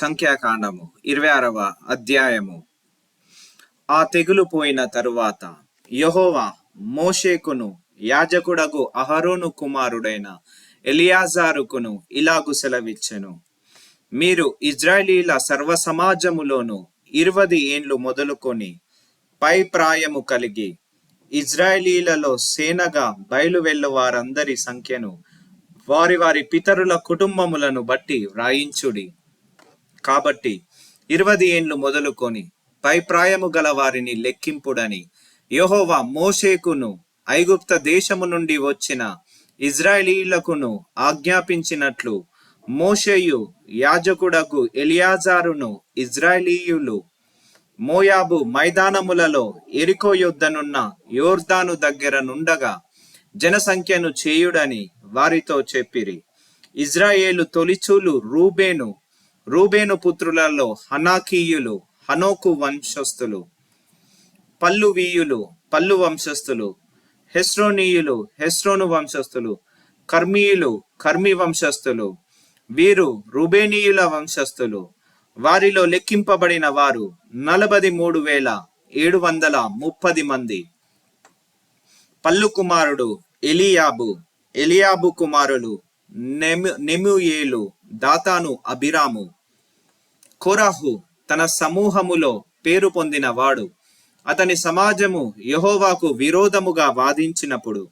సంఖ్యాకాండము ఇరవై ఆరవ అధ్యాయము. ఆ తెగులు పోయిన తరువాత యెహోవా మోషేకును యాజకుడగు అహరోను కుమారుడైన ఎలియాజారుకును ఇలాగు సెలవిచ్చెను. మీరు ఇజ్రాయేలీల సర్వ సమాజములోను ఇరవది ఏండ్లు మొదలుకొని పై ప్రాయము కలిగి ఇజ్రాయేలీలలో సేనగా బయలు వారందరి సంఖ్యను వారి వారి పితరుల కుటుంబములను బట్టి వ్రాయించుడి. కాబట్టి ఇరవది ఏండ్లు మొదలుకొని పైప్రాయము గల వారిని లెక్కింపుడని యెహోవా మోషేకును ఐగుప్త దేశము నుండి వచ్చిన ఇజ్రాయేలీలకును ఆజ్ఞాపించినట్లు మోషేయు యాజకుడగు ఎలియాజారును ఇజ్రాయేలీయులు మోయాబు మైదానములలో ఎరికో యుద్ధనున్న యోర్దాను దగ్గర నుండగా జనసంఖ్యను చేయుడని వారితో చెప్పిరి. ఇజ్రాయేలు తొలిచూలు రూబేను రూబేను పుత్రులలో హనాకీయులు హనోకు వంశస్థులు పల్లువీయులు పల్లు వంశస్థులు హెస్రోనీయులు హెస్రోను వంశస్థులు కర్మీయులు కర్మి వంశస్థులు వీరు రుబేనీయుల వంశస్థులు. వారిలో లెక్కింపబడిన వారు నలభై మూడు వేల ఏడు వందల ముప్పది మంది. పల్లు కుమారుడు ఎలియాబు ఎలియాబు కుమారులు నెము నెముయేలు దాతాను అభిరాము. కోరాహు తన సమూహములో పేరు పొందిన వాడు. అతని సమాజము యెహోవాకు విరోధముగా వాదించినప్పుడు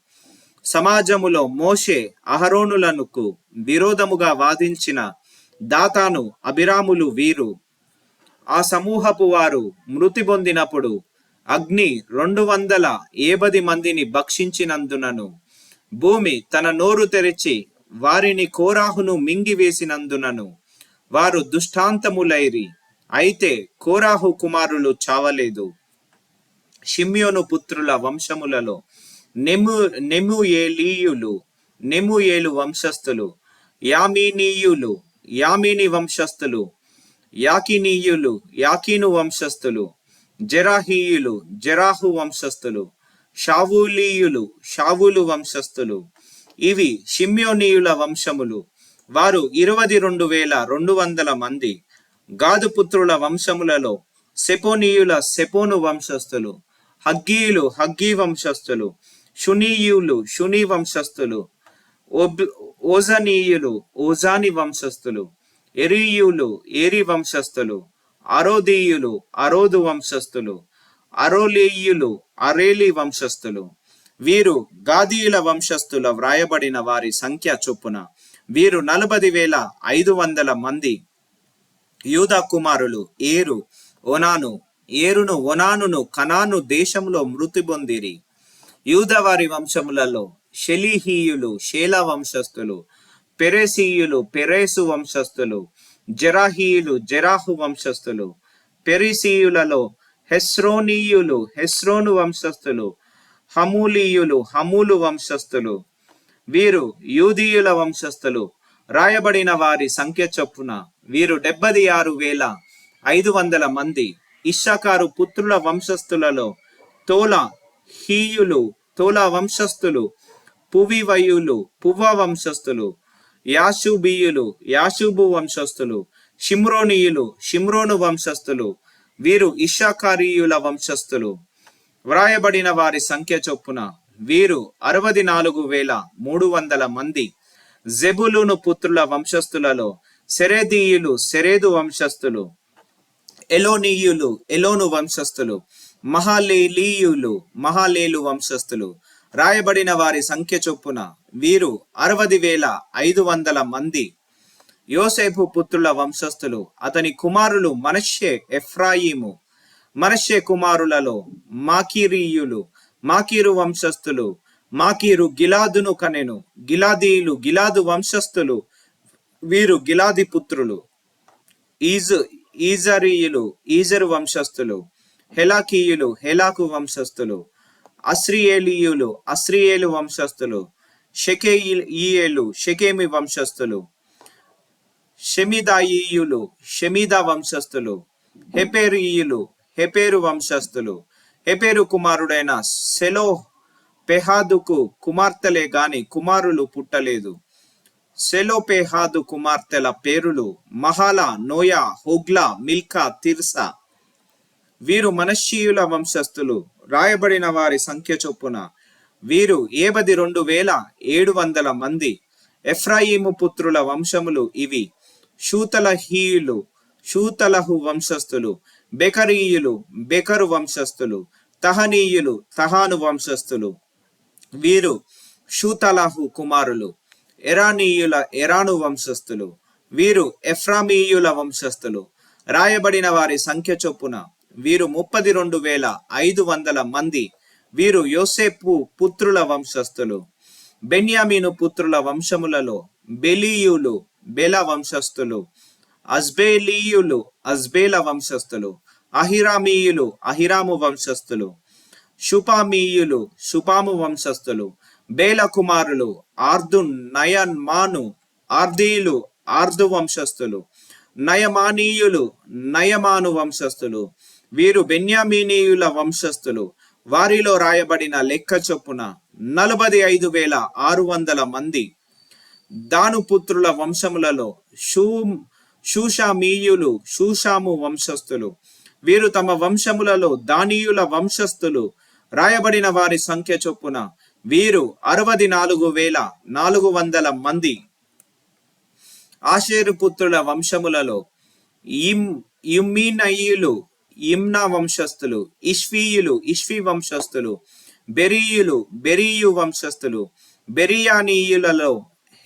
సమాజములో మోషే అహరోనులకు విరోధముగా వాదించిన దాతాను అభిరాములు వీరు. ఆ సమూహపు వారు మృతి పొందినప్పుడు అగ్ని రెండు వందల ఏబది మందిని భక్షించినందునను. భూమి తన నోరు తెరిచి వారిని కోరాహును మింగివేసినందునను వారు దుష్టాంతములైరి. అయితే కోరాహు కుమారులు చావలేదు. షిమ్యోను పుత్రుల వంశములలో నెము నెముయేలీయులు నెముయేలు వంశస్థులు యామినీయులు యామిని వంశస్థులు యాకినీయులు యాకీను వంశస్థులు జెరాహీయులు జెరాహు వంశస్థులు షావులీయులు షావులు వంశస్థులు. ఇవి షిమ్యోనీయుల వంశములు. వారు ఇరవై రెండు వేల రెండు వందల మంది గాదు పుత్రుల వంశములలో సెపోనీయుల సెపోను వంశస్థులు హగ్గీయులు హగ్గీ వంశస్థులు షునీయులు షునీ వంశస్థులు ఓబ్- ఓజనీయులు ఓజాని వంశస్థులు ఎరియులు ఏరి వంశస్థులు అరోదీయులు అరోదు వంశస్థులు అరోలేయులు అరేలి వంశస్థులు. వీరు గాదీయుల వంశస్థుల వ్రాయబడిన వారి సంఖ్య చొప్పున వీరు నలభై వేల ఐదు వందల మంది యూదా కుమారులు ఏరు ఒనాను ఏరును ఒనానును కనాను దేశంలో మృతి పొందిరి. యూద వారి వంశములలో షెలిహీయులు షేల వంశస్థులు పెరేసీయులు పెరేసు వంశస్థులు జెరాహీయులు జెరాహు వంశస్థులు పెరిసీయులలో హెస్రోనీయులు హెస్రోను వంశస్థులు హమూలీయులు హమూలు వంశస్థులు. వీరు యూదీయుల వంశస్థులు. రాయబడిన వారి సంఖ్య చొప్పున వీరు డెబ్బది ఆరు వేల ఐదు వందల మంది. ఇషాకారు పుత్రుల వంశస్థులలో తోల హీయులు తోల వంశస్థులు పువివయులు పువ్వ వంశస్థులు యాషుబీయులు యాషుబు వంశస్థులు షిమ్రోనియులు షిమ్రోను వంశస్థులు. వీరు ఇషాకారీయుల వంశస్థులు. వ్రాయబడిన వారి సంఖ్య చొప్పున వీరు అరవది నాలుగు వేల మూడు వందల మంది జెబులును పుత్రుల వంశస్థులలో సెరేదీయులు సెరేదు వంశస్థులు ఎలోనీయులు ఎలోను వంశస్థులు మహాలేలీయులు మహాలేలు వంశస్థులు. రాయబడిన వారి సంఖ్య చొప్పున వీరు అరవది వేల ఐదు వందల మంది యోసేపు పుత్రుల వంశస్థులు అతని కుమారులు మనష్యే ఎఫ్రాయిము మనష్యే కుమారులలో మాకీరీయులు మాకీరు వంశస్థులు మాకీరు గిలాదును కనెను గిలాదీయులు గిలాదు వంశస్థులు వీరు గిలాది పుత్రులు. ఈజు ఈజరీయులు ఈజరు వంశస్థులు హెలాకీయులు హెలాకు వంశస్థులు అస్రియేలీయులు అస్రియేలు వంశస్థులు షెకేయిలు షకేమి వంశస్థులు షెమిదాయియులు షెమీదా వంశస్థులు హెపేరియులు హెపేరు వంశస్థులు. హెపేరు కుమారుడైన సెలో పెహాదుకు కుమార్తెలే గాని కుమారులు పుట్టలేదు. సెలోపేహాదు కుమార్తెల పేరులు Mahlah Noah Hoglah Milcah Tirzah. వీరు మనశ్శీయుల వంశస్థులు. రాయబడిన వారి సంఖ్య చొప్పున వీరు ఏబది రెండు వేల ఏడు వందల మంది. ఎఫ్రాయిము పుత్రుల వంశములు ఇవి. శూతలహీయులు శూతలహు వంశస్థులు. బెకరీయులు బెకరు వంశస్థులు తహనీయులు తహాను వంశస్థులు. వీరు షూతలాహు కుమారులు ఎరానీయుల ఎరాను వంశస్థులు. వీరు ఎఫ్రామీయుల వంశస్థులు. రాయబడిన వారి సంఖ్య చొప్పున వీరు ముప్పది రెండు వేల ఐదు వందల మంది. వీరు యోసేపు పుత్రుల వంశస్థులు. బెన్యామీను పుత్రుల వంశములలో బెలీయులు బెల వంశస్థులు. అజ్బేలీయులు అజ్బేల వంశస్థులు అహిరామీయులు అహిరాము వంశస్థులు షుపామీయులు షుపాము వంశస్థులు బేల కుమారులు ఆర్దున్ నయన్ మాను ఆర్దీయులు ఆర్దు వంశస్థులు నయమానీయులు నయమాను వంశస్థులు వీరు బెన్యామీనీయుల వంశస్థులు. వారిలో రాయబడిన లెక్క చొప్పున నలభై ఐదు వేల ఆరు వందల మంది దాను పుత్రుల వంశములలో షూ షూషామీయులు షూషాము వంశస్థులు. వీరు తమ వంశములలో దానీయుల వంశస్థులు. రాయబడిన వారి సంఖ్య చొప్పున వీరు అరవది నాలుగు వేల నాలుగు వందల మంది. ఆషేరు పుత్రుల వంశములలో ఇమ్ ఇమ్మీనయ్యులు ఇమ్నా వంశస్థులు ఇష్వీయులు ఇష్వి వంశస్థులు బెరీయులు బెరీయు వంశస్థులు బెరియానీయులలో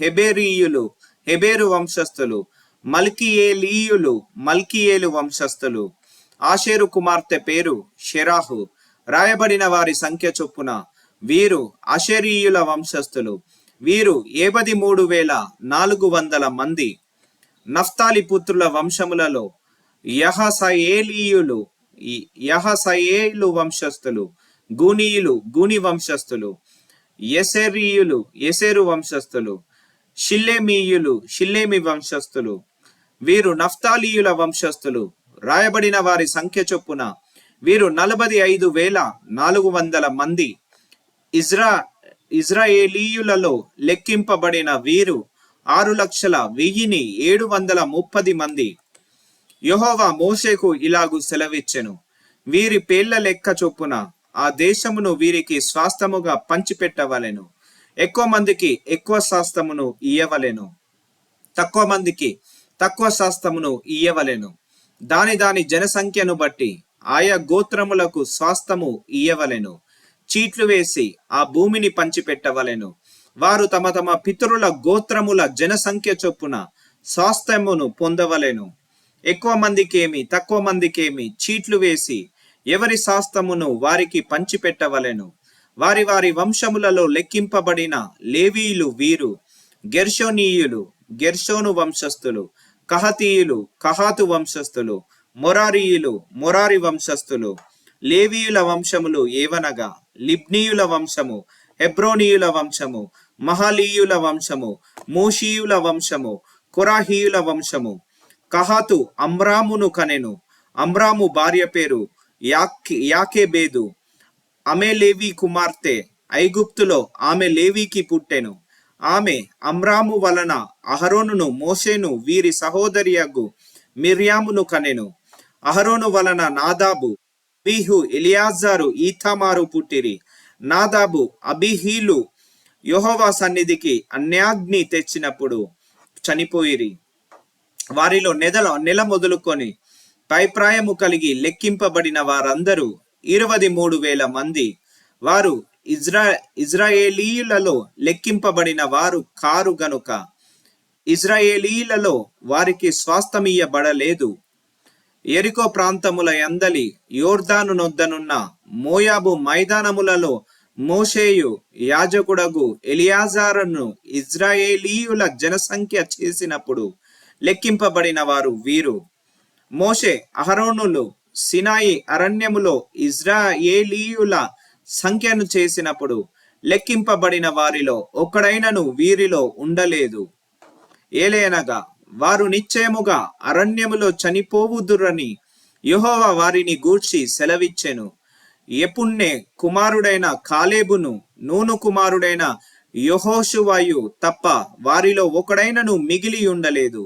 హెబెరీయులు హెబేరు వంశస్థులు మల్కియేలీయులు మల్కియేలు వంశస్థులు. ఆషేరు కుమార్తె పేరు షెరాహు. రాయబడిన వారి సంఖ్య చొప్పున వీరు అషరీయుల వంశస్థులు. వీరు ఏబది మూడు వేల నాలుగు వందల మంది. నఫ్తాలి పుత్రుల వంశములలో యహసయేలీయులు యహసయేలు వంశస్థులు గూనీయులు గూని వంశస్థులు ఎసెరీయులు ఎసెరు వంశస్థులు షిల్లేమీయులు షిల్లేమి వంశస్థులు వీరు నఫ్తాలీయుల వంశస్థులు. రాయబడిన వారి సంఖ్య చొప్పున వీరు నలభై ఐదు వేల నాలుగు వందల మంది. ఇజ్రా ఇజ్రాయేలీయులలో లెక్కింపబడిన వీరు ఆరు లక్షల వెయ్యిని ఏడు వందల ముప్పది మంది. యహోవా మోషేకు ఇలాగు సెలవిచ్చెను. వీరి పేర్ల లెక్క చొప్పున ఆ దేశమును వీరికి స్వాస్థముగా పంచిపెట్టవలెను. ఎక్కువ మందికి ఎక్కువ శాస్త్రమును ఇయ్యవలెను. తక్కువ మందికి తక్కువ శాస్త్రమును ఇయ్యవలెను. దాని దాని జనసంఖ్యను బట్టి ఆయా గోత్రములకు స్వాస్థము ఇయ్యవలెను. చీట్లు వేసి ఆ భూమిని పంచిపెట్టవలెను. వారు తమ తమ పితరుల గోత్రముల జనసంఖ్య చొప్పున స్వాస్థ్యమును పొందవలెను. ఎక్కువ మందికేమి తక్కువ మందికేమి చీట్లు వేసి ఎవరి శాస్త్రమును వారికి పంచిపెట్టవలెను. వారి వారి వంశములలో లెక్కింపబడిన లేవీయులు వీరు గెర్షోనీయులు గెర్షోను వంశస్థులు. కహతీయులు కహాతు వంశస్థులు మొరారీయులు మొరారి వంశస్థులు లేవీయుల వంశములు ఏవనగా లిబ్నీయుల వంశము హెబ్రోనీయుల వంశము మహలీయుల వంశము మూషీయుల వంశము కురాహీయుల వంశము. కహాతు అమ్రామును కనెను. అమ్రాము భార్య పేరు యాక్ యాకేబేదు. ఆమె లేవి కుమార్తె ఐగుప్తులో ఆమె లేవికి పుట్టెను. ఆమె అమ్రాము వలన అహరోనును మోషేను వీరి సహోదరియగు మిర్యామును కనెను. అహరోను వలన నాదాబు అబీహు ఇలియాజారు ఈథామారు పుట్టిరి. నాదాబు అబిహీలు యోహోవా సన్నిధికి అన్యాగ్ని తెచ్చినప్పుడు చనిపోయిరి. వారిలో నెదల నెల మొదలుకొని పైప్రాయము కలిగి లెక్కింపబడిన వారందరూ ఇరవై మూడు వేల మంది. వారు ఇజ్రా ఇజ్రాయేలీయులలో లెక్కింపబడిన వారు కారు గనుక ఇజ్రాయేలీలలో వారికి స్వాస్థమియ్యబడలేదు ఎరికో ప్రాంతముల ఎందలి యోర్దాను నొద్దనున్న మోయాబు మైదానములలో మోషేయు యాజకుడగు ఎలియాజారను ఇజ్రాయేలీయుల జనసంఖ్య చేసినప్పుడు లెక్కింపబడిన వారు వీరు. మోషే అహరోనులు సినాయి అరణ్యములో ఇజ్రాయేలీయుల సంఖ్యను చేసినప్పుడు లెక్కింపబడిన వారిలో ఒక్కడైనను వీరిలో ఉండలేదు. ఏలేనగా వారు నిశ్చయముగా అరణ్యములో చనిపోవుదురని యహోవ వారిని గూర్చి సెలవిచ్చెను. ఎపుణ్ణే కుమారుడైన కాలేబును నూను కుమారుడైన యహోషువాయు తప్ప వారిలో ఒకడైనను మిగిలి ఉండలేదు